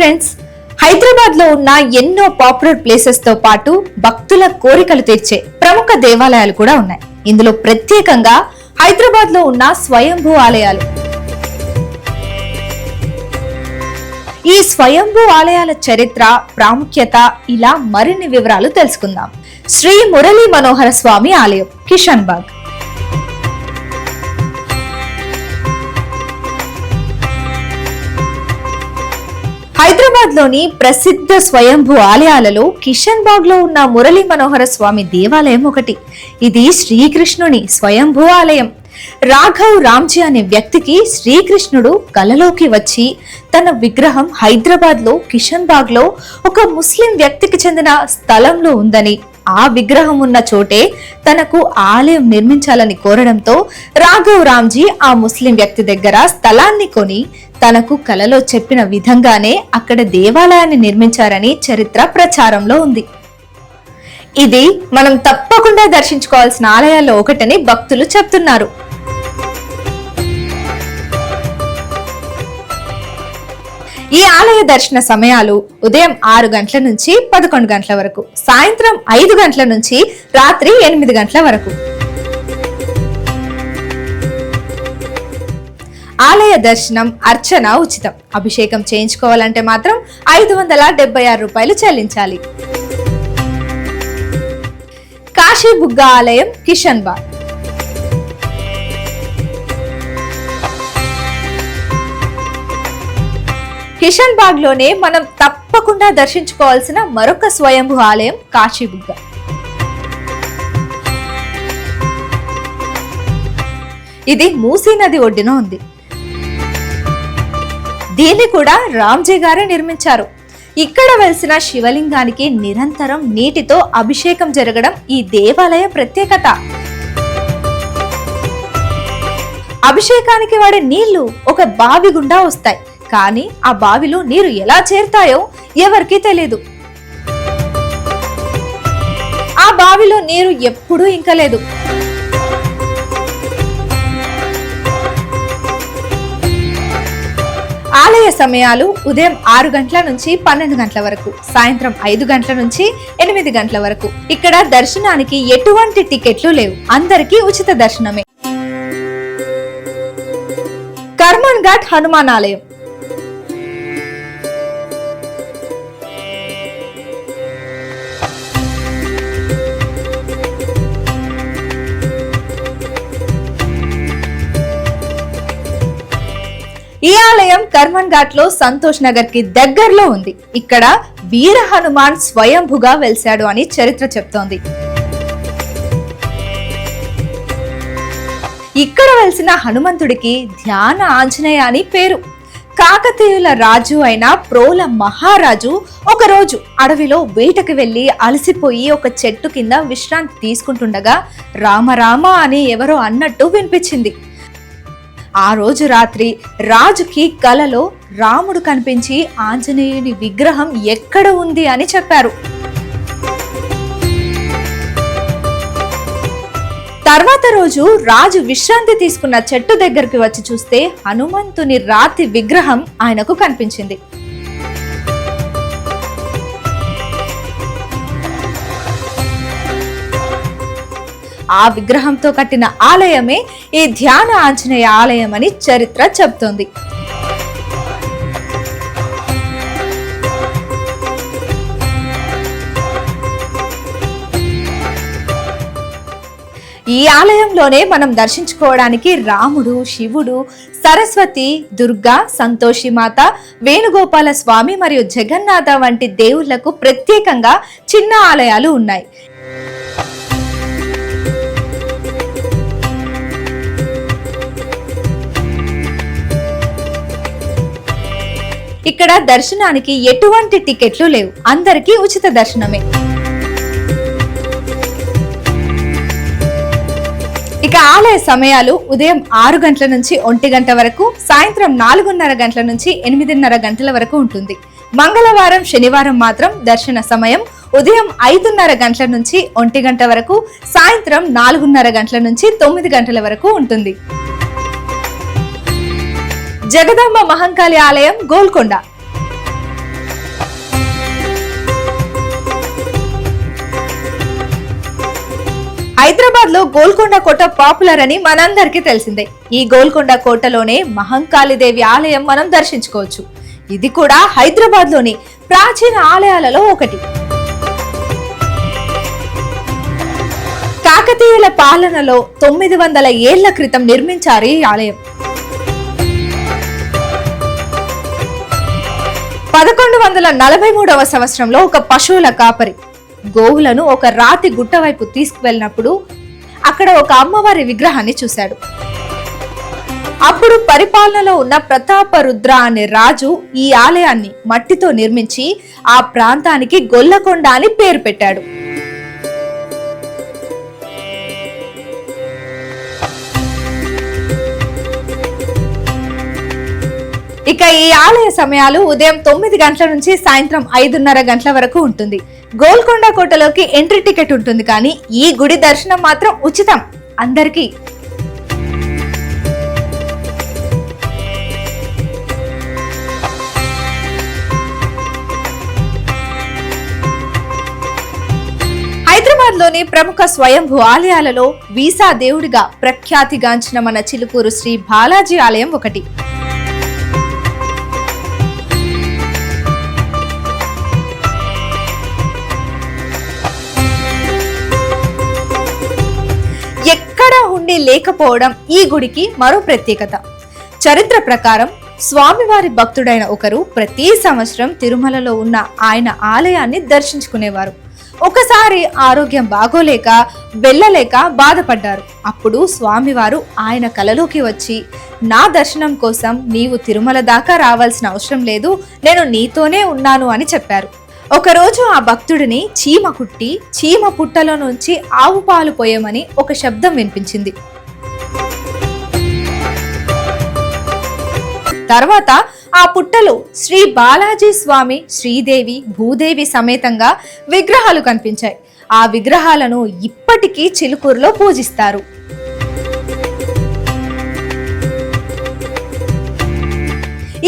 Friends హైదరాబాద్లో ఉన్న ఎన్నో పాపులర్ ప్లేసెస్తో పాటు భక్తుల కోరికలు తీర్చే ప్రముఖ దేవాలయాలు కూడా ఉన్నాయి. ఇందులో ప్రత్యేకంగా హైదరాబాద్లో ఉన్న స్వయంభూ ఆలయాలు. ఈ స్వయంభూ ఆలయాల చరిత్ర ప్రాముఖ్యత ఇలా మరిన్ని వివరాలు తెలుసుకుందాం. శ్రీ మురళీ మనోహర స్వామి ఆలయం కిషన్ బాగ్ హైదరాబాద్లోని ప్రసిద్ధ స్వయంభూ ఆలయాలలో కిషన్ బాగ్లో ఉన్న మురళీ మనోహర స్వామి దేవాలయం ఒకటి. ఇది శ్రీకృష్ణుని స్వయంభూ ఆలయం. రాఘవ్ రామ్జీ అనే వ్యక్తికి శ్రీకృష్ణుడు కలలోకి వచ్చి తన విగ్రహం హైదరాబాద్లో కిషన్ బాగ్లో ఒక ముస్లిం వ్యక్తికి చెందిన స్థలంలో ఉందని ఆ విగ్రహం ఉన్న చోటే తనకు ఆలయం నిర్మించాలని కోరడంతో రాఘవ్ రామ్జీ ఆ ముస్లిం వ్యక్తి దగ్గర స్థలాన్ని కొని తనకు కలలో చెప్పిన విధంగానే అక్కడ దేవాలయాన్ని నిర్మించారని చరిత్ర ప్రచారంలో ఉంది. ఇది మనం తప్పకుండా దర్శించుకోవాల్సిన ఆలయాల్లో ఒకటని భక్తులు చెప్తున్నారు. ఈ ఆలయ దర్శన సమయాలు ఉదయం ఆరు గంటల నుంచి పదకొండు గంటల వరకు సాయంత్రం ఐదు గంటల నుంచి రాత్రి ఎనిమిది గంటల వరకు. ఆలయ దర్శనం అర్చన ఉచితం. అభిషేకం చేయించుకోవాలంటే మాత్రం ఐదు వందల డెబ్బై ఆరు రూపాయలు చెల్లించాలి. కాశీ బుగ్గ ఆలయం కిషన్ బాగ్. కిషన్ బాగ్లోనే మనం తప్పకుండా దర్శించుకోవాల్సిన మరొక స్వయంభూ ఆలయం కాశీబుగ్గ. ఇది మూసీ నది ఒడ్డున ఉంది. దీన్ని కూడా రామ్జీ గారే నిర్మించారు. ఇక్కడ వెలిసిన శివలింగానికి నిరంతరం నీటితో అభిషేకం జరగడం ఈ దేవాలయ ప్రత్యేకత. అభిషేకానికి వాడే నీళ్ళు ఒక బావి గుండా వస్తాయి. కానీ ఆ బావిలో నీరు ఎలా చేరుతాయో ఎవరికీ తెలియదు ఆ బావిలో నీరు ఎప్పుడూ ఇంకలేదు ఆలయ సమయాలు ఉదయం ఆరు గంటల నుంచి పన్నెండు గంటల వరకు సాయంత్రం ఐదు గంటల నుంచి ఎనిమిది గంటల వరకు. ఇక్కడ దర్శనానికి ఎటువంటి టికెట్లు లేవు. అందరికీ ఉచిత దర్శనమే. కర్మన్ ఘాట్ హనుమాన్ ఆలయం ఈ ఆలయం కర్మన్ ఘాట్లో సంతోష్ నగర్కి దగ్గరలో ఉంది. ఇక్కడ వీర హనుమాన్ స్వయంభుగా వెలిశాడు అని చరిత్ర చెప్తోంది. ఇక్కడ వెలిసిన హనుమంతుడికి ధ్యాన ఆంజనేయ అని పేరు. కాకతీయుల రాజు అయిన ప్రోల మహారాజు ఒకరోజు అడవిలో వేటకి వెళ్ళి అలసిపోయి ఒక చెట్టు కింద విశ్రాంతి తీసుకుంటుండగా రామరామ అని ఎవరో అన్నట్టు వినిపించింది. ఆ రోజు రాత్రి రాజుకి కలలో రాముడు కనిపించి ఆంజనేయుని విగ్రహం ఎక్కడ ఉంది అని చెప్పారు. తర్వాత రోజు రాజు విశ్రాంతి తీసుకున్న చెట్టు దగ్గరికి వచ్చి చూస్తే హనుమంతుని రాతి విగ్రహం ఆయనకు కనిపించింది. ఆ విగ్రహంతో కట్టిన ఆలయమే ఈ ధ్యాన ఆంజనేయ ఆలయం అని చరిత్ర చెబుతోంది. ఈ ఆలయంలోనే మనం దర్శించుకోవడానికి రాముడు శివుడు సరస్వతి దుర్గా సంతోషి మాత వేణుగోపాల స్వామి మరియు జగన్నాథ వంటి దేవుళ్ళకు ప్రత్యేకంగా చిన్న ఆలయాలు ఉన్నాయి. ఇక్కడ దర్శనానికి ఎటువంటి టికెట్లు లేవు. అందరికీ ఉచిత దర్శనమే. ఇక ఆలయ సమయాలు ఉదయం ఆరు గంటల నుంచి ఒంటి గంట వరకు సాయంత్రం నాలుగున్నర గంటల నుంచి ఎనిమిదిన్నర గంటల వరకు ఉంటుంది. మంగళవారం శనివారం మాత్రం దర్శన సమయం ఉదయం ఐదున్నర గంటల నుంచి ఒంటి గంట వరకు సాయంత్రం నాలుగున్నర గంటల నుంచి తొమ్మిది గంటల వరకు ఉంటుంది. జగదాంబ మహంకాళి ఆలయం గోల్కొండ. హైదరాబాద్లో గోల్కొండ కోట పాపులర్ అని మనందరికీ తెలిసిందే. ఈ గోల్కొండ కోటలోనే మహంకాళిదేవి ఆలయం మనం దర్శించుకోవచ్చు. ఇది కూడా హైదరాబాద్లోని ప్రాచీన ఆలయాలలో ఒకటి. కాకతీయుల పాలనలో తొమ్మిది వందల ఏళ్ళ క్రితం నిర్మించారు ఈ ఆలయం. పదకొండు వందల నలభై మూడవ సంవత్సరంలో ఒక పశువుల కాపరి గోవులను ఒక రాతి గుట్ట వైపు తీసుకువెళ్ళినప్పుడు అక్కడ ఒక అమ్మవారి విగ్రహాన్ని చూశాడు. అప్పుడు పరిపాలనలో ఉన్న ప్రతాపరుద్ర అనే రాజు ఈ ఆలయాన్ని మట్టితో నిర్మించి ఆ ప్రాంతానికి గొల్లకొండ అని పేరు పెట్టాడు. ఇక ఈ ఆలయ సమయాలు ఉదయం తొమ్మిది గంటల నుంచి సాయంత్రం ఐదున్నర గంటల వరకు ఉంటుంది. గోల్కొండ కోటలోకి ఎంట్రీ టికెట్ ఉంటుంది కానీ ఈ గుడి దర్శనం మాత్రం ఉచితం. అందరికీ. హైదరాబాద్లోని ప్రముఖ స్వయంభూ ఆలయాలలో వీసా దేవుడిగా ప్రఖ్యాతిగాంచిన మన చిలుకూరు శ్రీ బాలాజీ ఆలయం ఒకటి. ఎక్కడ లేకపోవడం ఈ గుడికి మరో ప్రత్యేకత. చరిత్ర ప్రకారం స్వామివారి భక్తుడైన ఒకరు ప్రతి సంవత్సరం తిరుమలలో ఉన్న ఆయన ఆలయాన్ని దర్శించుకునేవారు. ఒకసారి ఆరోగ్యం బాగోలేక వెళ్ళలేక బాధపడ్డారు. అప్పుడు స్వామివారు ఆయన కలలోకి వచ్చి నా దర్శనం కోసం నీవు తిరుమల దాకా రావాల్సిన అవసరం లేదు నేను నీతోనే ఉన్నాను అని చెప్పారు. ఒకరోజు ఆ భక్తుడిని చీమ కుట్టి చీమ పుట్టలో నుంచి ఆవు పాలు పోయమని ఒక శబ్దం వినిపించింది. తర్వాత ఆ పుట్టలో శ్రీ బాలాజీ స్వామి శ్రీదేవి భూదేవి సమేతంగా విగ్రహాలు కనిపించాయి. ఆ విగ్రహాలను ఇప్పటికీ చిలుకూరులో పూజిస్తారు.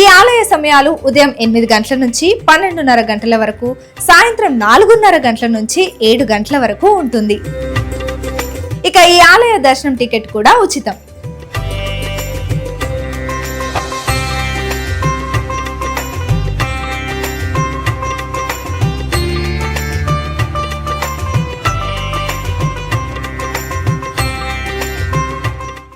ఈ ఆలయ సమయాలు ఉదయం ఎనిమిది గంటల నుంచి పన్నెండున్నర గంటల వరకు సాయంత్రం నాలుగున్నర గంటల నుంచి ఏడు గంటల వరకు ఉంటుంది. ఇక ఈ ఆలయ దర్శనం టికెట్ కూడా ఉచితం.